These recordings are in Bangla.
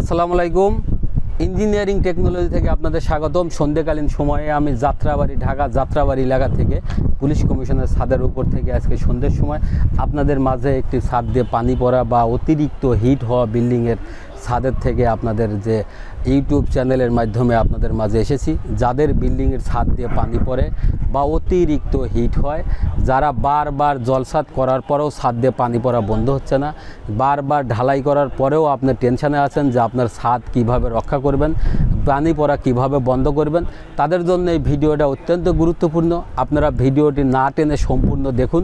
আসসালামু আলাইকুম। ইঞ্জিনিয়ারিং টেকনোলজি থেকে আপনাদের স্বাগতম। সন্ধ্যেকালীন সময়ে আমি যাত্রাবাড়ি, ঢাকা যাত্রাবাড়ি এলাকা থেকে পুলিশ কমিশনের ছাদের উপর থেকে আজকে সন্ধ্যের সময় আপনাদের মাঝে একটি ছাদ দিয়ে পানি পড়া বা অতিরিক্ত হিট হওয়া বিল্ডিংয়ের ছাদের থেকে আপনাদের যে ইউটিউব চ্যানেলের মাধ্যমে আপনাদের মাঝে এসেছি, যাদের বিল্ডিংয়ের ছাদ দিয়ে পানি পড়ে বা অতিরিক্ত হিট হয়, যারা বারবার জলসাদ করার পরেও ছাদ দিয়ে পানি পড়া বন্ধ হচ্ছে না, বারবার ঢালাই করার পরেও আপনি টেনশানে আছেন যে আপনার ছাদ কীভাবে রক্ষা করবেন, পানি পড়া কীভাবে বন্ধ করবেন, তাদের জন্য এই ভিডিওটা অত্যন্ত গুরুত্বপূর্ণ। আপনারা ভিডিওটি না টেনে সম্পূর্ণ দেখুন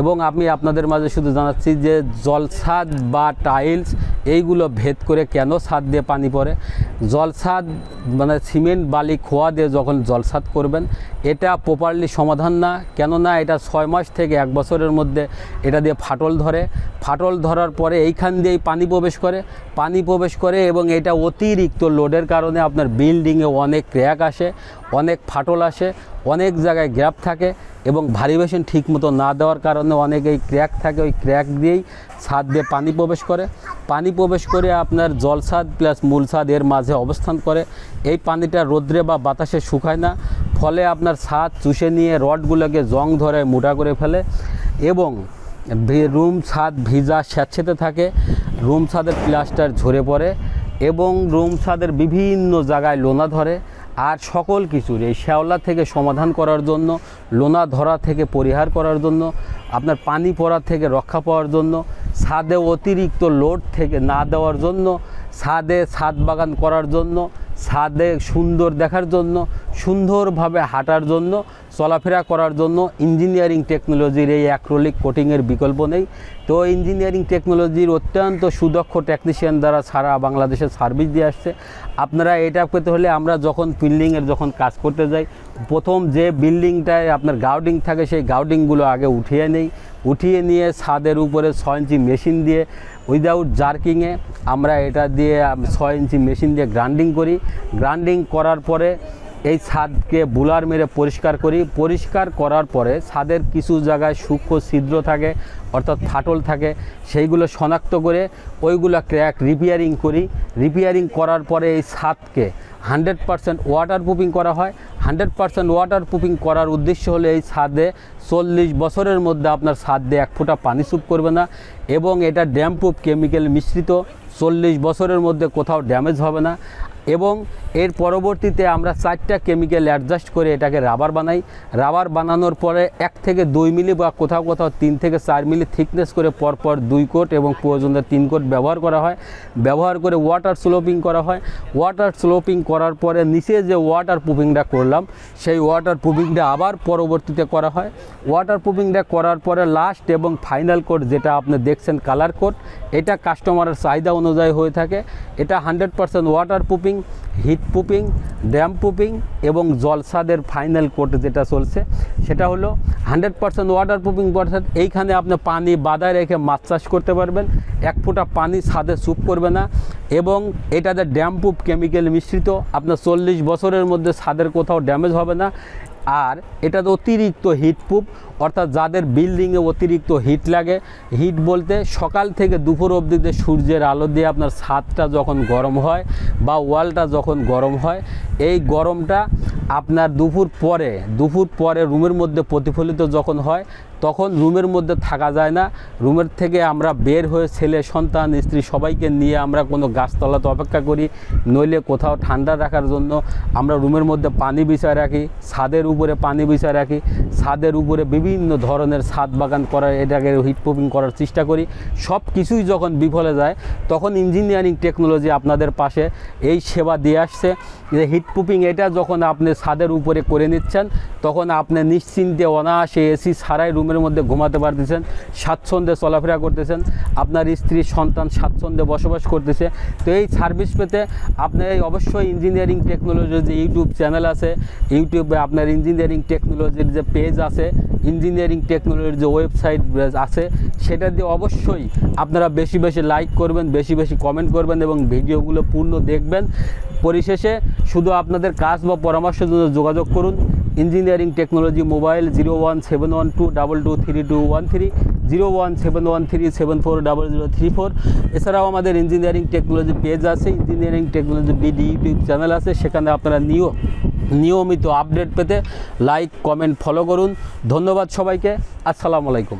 এবং আমি আপনাদের মাঝে শুধু জানাচ্ছি যে জলছাদ বা টাইলস এইগুলো ভেদ করে কেন ছাদ দিয়ে পানি পড়ে? জলছাদ মানে সিমেন্ট, বালি, খোয়া দিয়ে যখন জলছাদ করবেন, এটা প্রপারলি সমাধান না। কেননা এটা ছয় মাস থেকে এক বছরের মধ্যে এটা দিয়ে ফাটল ধরে। ফাটল ধরার পরে এইখান দিয়েই পানি প্রবেশ করে। পানি প্রবেশ করে এবং এটা অতিরিক্ত লোডের কারণে আপনার বিল্ডিংয়ে অনেক ক্র্যাক আসে, অনেক ফাটল আসে, অনেক জায়গায় গ্যাপ থাকে এবং ভারী বেশন ঠিক মতো না দেওয়ার কারণে অনেক এই ক্র্যাক থাকে, ওই ক্র্যাক দিয়েই ছাদ দিয়ে পানি প্রবেশ করে। পানি প্রবেশ করে আপনার জলসাদ প্লাস মূল ছাদ এর মাঝে অবস্থান করে। এই পানিটা রোদ্রে বা বাতাসে শুকায় না, ফলে আপনার ছাদ চুষে নিয়ে রডগুলোকে জং ধরে মোটা করে ফেলে এবং রুম ছাদ ভিজা স্যাঁতসেতে থাকে, রুম ছাদের প্লাস্টার ঝরে পড়ে এবং রুম ছাদের বিভিন্ন জায়গায় লোনা ধরে আর সকল কিছুর এই শ্যাওলা থেকে সমাধান করার জন্য, লোনা ধরা থেকে পরিহার করার জন্য, আপনার পানি পড়া থেকে রক্ষা পাওয়ার জন্য ছাদে অতিরিক্ত লোড থেকে না দেওয়ার জন্য, ছাদে ছাদ বাগান করার জন্য, ছাদে সুন্দর দেখার জন্য, সুন্দরভাবে হাঁটার জন্য চলাফেরা করার জন্য ইঞ্জিনিয়ারিং টেকনোলজির এই অ্যাক্রোলিক কোটিংয়ের বিকল্প নেই। তো ইঞ্জিনিয়ারিং টেকনোলজির অত্যন্ত সুদক্ষ টেকনিশিয়ান দ্বারা সারা বাংলাদেশে সার্ভিস দিয়ে আসছে। আপনারা এটা পেতে হলে আমরা যখন বিল্ডিংয়ের যখন কাজ করতে যাই, প্রথম যে বিল্ডিংটায় আপনার গাউডিং থাকে, সেই গাউডিংগুলো আগে উঠিয়ে নেই। উঠিয়ে নিয়ে ছাদের উপরে ছয় ইঞ্চি মেশিন দিয়ে উইদাউট জার্কিংয়ে আমরা এটা দিয়ে ছয় ইঞ্চি মেশিন দিয়ে গ্রাইন্ডিং করি। গ্রাইন্ডিং করার পরে এই ছাদকে বুলার মেরে পরিষ্কার করি। পরিষ্কার করার পরে ছাদের কিছু জায়গায় সূক্ষ্ম ছিদ্র থাকে, অর্থাৎ ফাটল থাকে, সেইগুলো শনাক্ত করে ওইগুলো ক্র্যাক রিপেয়ারিং করি। রিপেয়ারিং করার পরে এই ছাদকে হান্ড্রেড পারসেন্ট ওয়াটার প্রুফিং করা হয়। হান্ড্রেড পারসেন্ট ওয়াটার প্রুফিং করার উদ্দেশ্য হলো এই ছাদে চল্লিশ বছরের মধ্যে আপনার ছাদ দিয়ে এক ফোঁটা পানি সুপ করবে না এবং এটা ড্যাম প্রুফ কেমিক্যাল মিশ্রিত। চল্লিশ বছরের মধ্যে কোথাও ড্যামেজ হবে না। এবং এর পরবর্তীতে আমরা চারটা কেমিক্যাল অ্যাডজাস্ট করে এটাকে রাবার বানাই। রাবার বানানোর পরে এক থেকে দুই মিলি বা কোথাও কোথাও তিন থেকে চার মিলি থিকনেস করে পরপর দুই কোট এবং প্রয়োজনে তিন কোট ব্যবহার করা হয়। ব্যবহার করে ওয়াটার স্লোপিং করা হয়। ওয়াটার স্লোপিং করার পরে নিচে যে ওয়াটার প্রুফিংটা করলাম, সেই ওয়াটার প্রুফিংটা আবার পরবর্তীতে করা হয়। ওয়াটার প্রুফিংটা করার পরে লাস্ট এবং ফাইনাল কোট যেটা আপনি দেখছেন কালার কোট এটা কাস্টমারের চাহিদা অনুযায়ী হয়ে থাকে। এটা hundred percent water proofing hit পুপিং dam পুপিং এবং জলসাদের ফাইনাল কোট যেটা চলছে, সেটা হলো হান্ড্রেড পারসেন্ট ওয়াটার পুপিং অর্থাৎ এইখানে আপনি পানি বাদায় রেখে মাছ চাষ করতে পারবেন। এক ফোঁটা পানি ছাদে সুপ করবে না এবং এটাতে ড্যাম পুপ কেমিক্যাল মিশ্রিত। আপনার চল্লিশ বছরের মধ্যে ছাদের কোথাও ড্যামেজ হবে না। আর এটাতে অতিরিক্ত হিট অর্থাৎ যাদের বিল্ডিংয়ে অতিরিক্ত হিট লাগে হিট বলতে সকাল থেকে দুপুর অবধি যে সূর্যের আলো দিয়ে আপনার ছাদটা যখন গরম হয় বা ওয়ালটা যখন গরম হয়, এই গরমটা আপনার দুপুর পরে দুপুর পরে রুমের মধ্যে প্রতিফলিত যখন হয় তখন রুমের মধ্যে থাকা যায় না। রুমের থেকে আমরা বের হয়ে ছেলে, সন্তান, স্ত্রী সবাইকে নিয়ে আমরা কোনো গাছতলাতে অপেক্ষা করি। নইলে কোথাও ঠান্ডা রাখার জন্য আমরা রুমের মধ্যে পানি বিছায় রাখি, ছাদের উপরে পানি বিছায় রাখি। ছাদের উপরে বিভিন্ন ধরনের ছাদ বাগান করার, এটাকে হিট করার চেষ্টা করি। সব কিছুই যখন বিফলে যায়, তখন ইঞ্জিনিয়ারিং টেকনোলজি আপনাদের পাশে এই সেবা দিয়ে আসছে। যে হিট এটা যখন আপনি ছাদের উপরে করে নিচ্ছেন, তখন আপনি নিশ্চিন্তে অনায়াসে এসি ছাড়াই রুমের মধ্যে ঘুমাতে পারতেছেন, স্বাচ্ছন্দ্যে চলাফেরা করতেছেন, আপনার স্ত্রী, সন্তান স্বাচ্ছন্দ্যে বসবাস করতেছে। তো এই সার্ভিস পেতে আপনি এই অবশ্যই ইঞ্জিনিয়ারিং টেকনোলজির যে ইউটিউব চ্যানেল আছে ইউটিউবে আপনার ইঞ্জিনিয়ারিং টেকনোলজির যে পেজ পেজ আছে ইঞ্জিনিয়ারিং টেকনোলজির যে ওয়েবসাইট আছে, সেটা দিয়ে অবশ্যই আপনারা বেশি বেশি লাইক করবেন, বেশি বেশি কমেন্ট করবেন এবং ভিডিওগুলো পূর্ণ দেখবেন। পরিশেষে শুধু আপনাদের কাজ বা পরামর্শের জন্য যোগাযোগ করুন engineering technology mobile zero one seven one two double two three two one three zero one seven one three seven four double zero three four এছাড়াও আমাদের ইঞ্জিনিয়ারিং টেকনোলজি পেজ আছে engineering technology BD YouTube channel আছে, সেখানে আপনারা নিয়েও নিয়মিত আপডেট পেতে লাইক কমেন্ট ফলো করুন। ধন্যবাদ সবাইকে। আসসালামু আলাইকুম।